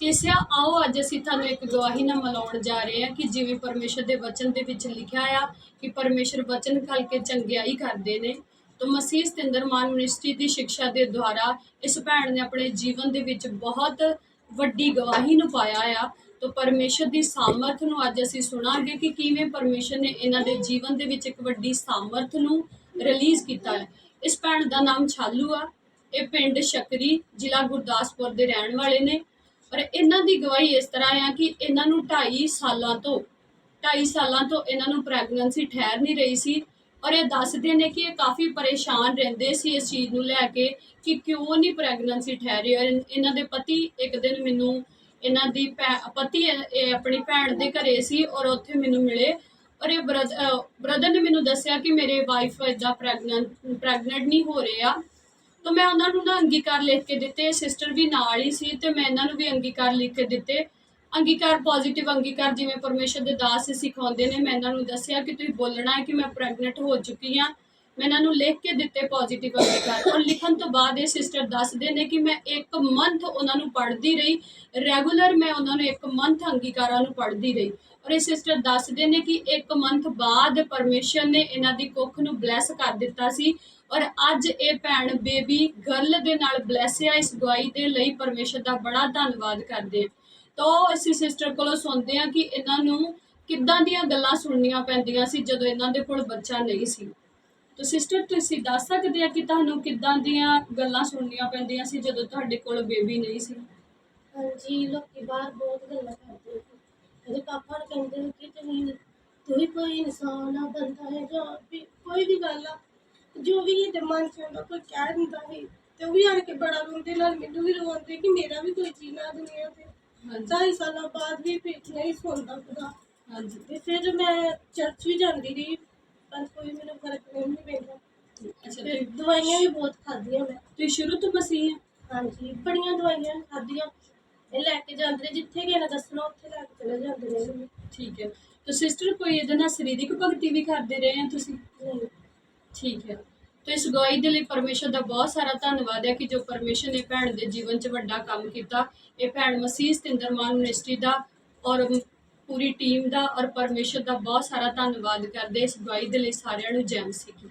ਕਿਸਿਆ ਆਓ, ਅੱਜ ਅਸੀਂ ਤੁਹਾਨੂੰ ਇੱਕ ਗਵਾਹੀਨਾਮਾ ਲਾਉਣ ਜਾ ਰਹੇ ਹਾਂ ਕਿ ਜਿਵੇਂ ਪਰਮੇਸ਼ਰ ਦੇ ਵਚਨ ਦੇ ਵਿੱਚ ਲਿਖਿਆ ਆ ਕਿ ਪਰਮੇਸ਼ਰ ਵਚਨ ਖਲ ਕੇ ਚੰਗਿਆਈ ਕਰਦੇ ਨੇ। ਤਾਂ ਮਸੀਹ ਸਤਿੰਦਰਮਾਨ ਮਿਨਿਸਟਰੀ ਦੀ ਸਿੱਖਿਆ ਦੇ ਦੁਆਰਾ ਇਸ ਭੈਣ ਨੇ ਆਪਣੇ ਜੀਵਨ ਦੇ ਵਿੱਚ ਬਹੁਤ ਵੱਡੀ ਗਵਾਹੀ ਨੂੰ ਪਾਇਆ ਆ। ਤਾਂ ਪਰਮੇਸ਼ਰ ਦੀ ਸਾਮਰਥ ਨੂੰ ਅੱਜ ਅਸੀਂ ਸੁਣਾਂਗੇ ਕਿ ਕਿਵੇਂ ਪਰਮੇਸ਼ਰ ਨੇ ਇਹਨਾਂ ਦੇ ਜੀਵਨ ਦੇ ਵਿੱਚ ਇੱਕ ਵੱਡੀ ਸਾਮਰਥ ਨੂੰ ਰਿਲੀਜ਼ ਕੀਤਾ ਹੈ। ਇਸ ਭੈਣ ਦਾ ਨਾਮ ਛਾਲੂ ਆ। ਇਹ ਪਿੰਡ ਸ਼ਕਰੀ ਜ਼ਿਲ੍ਹਾ ਗੁਰਦਾਸਪੁਰ ਦੇ ਰਹਿਣ ਵਾਲੇ ਨੇ। ਪਰ ਇਹਨਾਂ ਦੀ ਗਵਾਹੀ ਇਸ ਤਰ੍ਹਾਂ ਆ ਕਿ ਇਹਨਾਂ ਨੂੰ 2.5 ਸਾਲਾਂ ਤੋਂ 2.5 ਸਾਲਾਂ ਤੋਂ ਇਹਨਾਂ ਨੂੰ ਪ੍ਰੈਗਨੈਂਸੀ ਠਹਿਰ ਨਹੀਂ ਰਹੀ ਸੀ ਔਰ ਇਹ ਦੱਸਦੇ ਨੇ ਕਿ ਇਹ ਕਾਫੀ ਪਰੇਸ਼ਾਨ ਰਹਿੰਦੇ ਸੀ ਇਸ ਚੀਜ਼ ਨੂੰ ਲੈ ਕੇ ਕਿ ਕਿਉਂ ਨਹੀਂ ਪ੍ਰੈਗਨੈਂਸੀ ਠਹਿਰੀ ਔਰ ਇਹਨਾਂ ਦੇ ਪਤੀ ਇੱਕ ਦਿਨ ਮੈਨੂੰ ਇਹਨਾਂ ਦੀ ਭੈ- ਪਤੀ ਇਹ ਆਪਣੀ ਭੈਣ ਦੇ ਘਰੇ ਸੀ ਔਰ ਉੱਥੇ ਮੈਨੂੰ ਮਿਲੇ ਔਰ ਇਹ ਬ੍ਰਦਰ ਨੇ ਮੈਨੂੰ ਦੱਸਿਆ ਕਿ ਮੇਰੇ ਵਾਈਫ ਇਦਾਂ ਪ੍ਰੈਗਨੈਂਟ ਪ੍ਰੈਗਨੈਂਟ ਨਹੀਂ ਹੋ ਰਹੇ ਆ ਤਾਂ ਮੈਂ ਉਹਨਾਂ ਨੂੰ ਨਾ ਅੰਗੀਕਾਰ ਲਿਖ ਕੇ ਦਿੱਤੇ ਸਿਸਟਰ ਵੀ ਨਾਲ ਹੀ ਸੀ ਤੇ ਮੈਂ ਇਹਨਾਂ ਨੂੰ ਵੀ ਅੰਗੀਕਾਰ ਲਿਖ ਕੇ ਦਿੱਤੇ। ਅੰਗੀਕਾਰ ਪੋਜ਼ਿਟਿਵ ਅੰਗੀਕਾਰ ਜਿਵੇਂ ਪਰਮੇਸ਼ਰ ਦੇ ਦਾਸ ਸਿਖਾਉਂਦੇ ਨੇ, ਮੈਂ ਇਹਨਾਂ ਨੂੰ ਦੱਸਿਆ ਕਿ ਤੁਸੀਂ ਬੋਲਣਾ ਹੈ ਕਿ ਮੈਂ ਪ੍ਰੈਗਨੈਂਟ ਹੋ ਚੁੱਕੀ ਹਾਂ। ਮੈਂ ਇਹਨਾਂ ਨੂੰ ਲਿਖ ਕੇ ਦਿੱਤੇ ਪੋਜ਼ਿਟਿਵ ਅੰਗੀਕਾਰ ਔਰ ਲਿਖਣ ਤੋਂ ਬਾਅਦ ਇਹ ਸਿਸਟਰ ਦੱਸਦੇ ਨੇ ਕਿ ਮੈਂ ਇੱਕ ਮੰਥ ਉਹਨਾਂ ਨੂੰ ਪੜ੍ਹਦੀ ਰਹੀ। ਰੈਗੂਲਰ ਮੈਂ ਉਹਨਾਂ ਨੂੰ ਇੱਕ ਮੰਥ ਅੰਗੀਕਾਰਾਂ ਨੂੰ ਪੜ੍ਹਦੀ ਰਹੀ। ਔਰ ਇਹ ਸਿਸਟਰ ਦੱਸਦੇ ਨੇ ਕਿ ਇੱਕ ਮੰਥ ਬਾਅਦ ਪਰਮੇਸ਼ਰ ਨੇ ਇਹਨਾਂ ਦੀ ਕੁੱਖ ਨੂੰ ਬਲੈਸ ਕਰ ਦਿੱਤਾ ਸੀ। ਔਰ ਅੱਜ ਇਹ ਭੈਣ ਬੇਬੀ ਗਰਲ ਦੇ ਨਾਲ ਬਲੈਸ ਆ, ਇਸ ਗਵਾਹੀ ਦੇ ਲਈ ਪਰਮੇਸ਼ਰ ਦਾ ਬੜਾ ਧੰਨਵਾਦ ਕਰਦੇ ਹਾਂ ਤਾਂ ਅਸੀਂ ਸਿਸਟਰ ਕੋਲੋਂ ਸੁਣਦੇ ਹਾਂ ਕਿ ਇਹਨਾਂ ਨੂੰ ਕਿੱਦਾਂ ਦੀਆਂ ਗੱਲਾਂ ਸੁਣਨੀਆਂ ਪੈਂਦੀਆਂ ਸੀ ਜਦੋਂ ਇਹਨਾਂ ਦੇ ਕੋਲ ਬੱਚਾ ਨਹੀਂ ਸੀ। ਤਾਂ ਸਿਸਟਰ ਤੁਸੀਂ ਦੱਸ ਸਕਦੇ ਆ ਕਿ ਤੁਹਾਨੂੰ ਕਿੱਦਾਂ ਦੀਆਂ ਗੱਲਾਂ ਸੁਣਨੀਆਂ ਪੈਂਦੀਆਂ ਸੀ ਜਦੋਂ ਤੁਹਾਡੇ ਕੋਲ ਬੇਬੀ ਨਹੀਂ ਸੀ? ਹਾਂਜੀ ਲੋਕੀ ਬਾਹਰ ਬਹੁਤ ਗੱਲਾਂ ਕਰਦੇ ਸੀ ਇਹਦੇ ਪਾਪਾ ਨੂੰ ਕਹਿੰਦੇ ਸੀ ਕਿ ਤੁਸੀਂ ਤੂੰ ਵੀ ਕੋਈ ਇਨਸਾਨ ਆ ਬੰਦਾ ਹੈ ਜਾਂ ਵੀ ਕੋਈ ਵੀ ਗੱਲ ਆ ਜੋ ਵੀ ਇਹਦੇ ਮਨ ਚ ਹੁੰਦਾ ਕੋਈ ਕਹਿ ਦਿੰਦਾ ਸੀ ਤੇ ਉਹ ਵੀ ਆਣ ਕੇ ਬੜਾ ਰੋਂਦੇ ਨਾਲ ਮੈਨੂੰ ਵੀ ਰੋਂਦੇ ਕਿ ਮੇਰਾ ਵੀ ਕੋਈ ਜੀਣਾ ਦੁਨੀਆ ਤੇ ਹਾਂਜੀ। ਢਾਈ ਸਾਲਾਂ ਬਾਅਦ ਵੀ ਨਹੀਂ ਸੁਣਦਾ ਖੁਦਾ ਹਾਂਜੀ। ਤੇ ਫਿਰ ਮੈਂ ਚਰਚ ਵੀ ਜਾਂਦੀ ਰਹੀ। ਪਰ ਕੋਈ ਮੈਨੂੰ ਫ਼ਰਕ ਨਹੀਂ ਪੈਂਦਾ। ਅੱਛਾ ਫਿਰ ਤੇ ਦਵਾਈਆਂ ਵੀ ਬਹੁਤ ਖਾਧੀਆਂ ਮੈਂ। ਤੁਸੀਂ ਸ਼ੁਰੂ ਤੋਂ ਮਸੀਹ ਆ। ਹਾਂਜੀ ਬੜੀਆਂ ਦਵਾਈਆਂ ਖਾਧੀਆਂ। ਇਹ ਲੈ ਕੇ ਜਾਂਦੇ ਨੇ ਜਿੱਥੇ ਕਿਸੇ ਨੇ ਦੱਸਣਾ ਉੱਥੇ ਲੈ ਕੇ ਚਲੇ ਜਾਂਦੇ ਨੇ ਮੈਨੂੰ। ਠੀਕ ਹੈ। ਤਾਂ ਸਿਸਟਰ ਕੋਈ ਇਹਦੇ ਨਾਲ ਸਰੀਰਕ ਭਗਤੀ ਵੀ ਕਰਦੇ ਰਹੇ ਆ ਤੁਸੀਂ? ਨਹੀਂ। ਠੀਕ ਹੈ। ਤਾਂ ਇਸ ਗਵਾਹੀ ਦੇ ਲਈ ਪਰਮੇਸ਼ਰ ਦਾ ਬਹੁਤ ਸਾਰਾ ਧੰਨਵਾਦ ਹੈ ਕਿ ਜੋ ਪਰਮੇਸ਼ਰ ਨੇ ਭੈਣ ਦੇ ਜੀਵਨ 'ਚ ਵੱਡਾ ਕੰਮ ਕੀਤਾ ਇਹ ਭੈਣ ਮਸੀਹ ਸਤਿੰਦਰਮਾਨ ਮਿਨਿਸਟਰੀ ਦਾ ਔਰ ਪੂਰੀ ਟੀਮ ਦਾ ਔਰ ਪਰਮੇਸ਼ਰ ਦਾ ਬਹੁਤ ਸਾਰਾ ਧੰਨਵਾਦ ਕਰਦੇ ਇਸ ਗਵਾਹੀ ਦੇ ਲਈ ਸਾਰਿਆਂ ਨੂੰ ਜੈ ਮਸੀਹ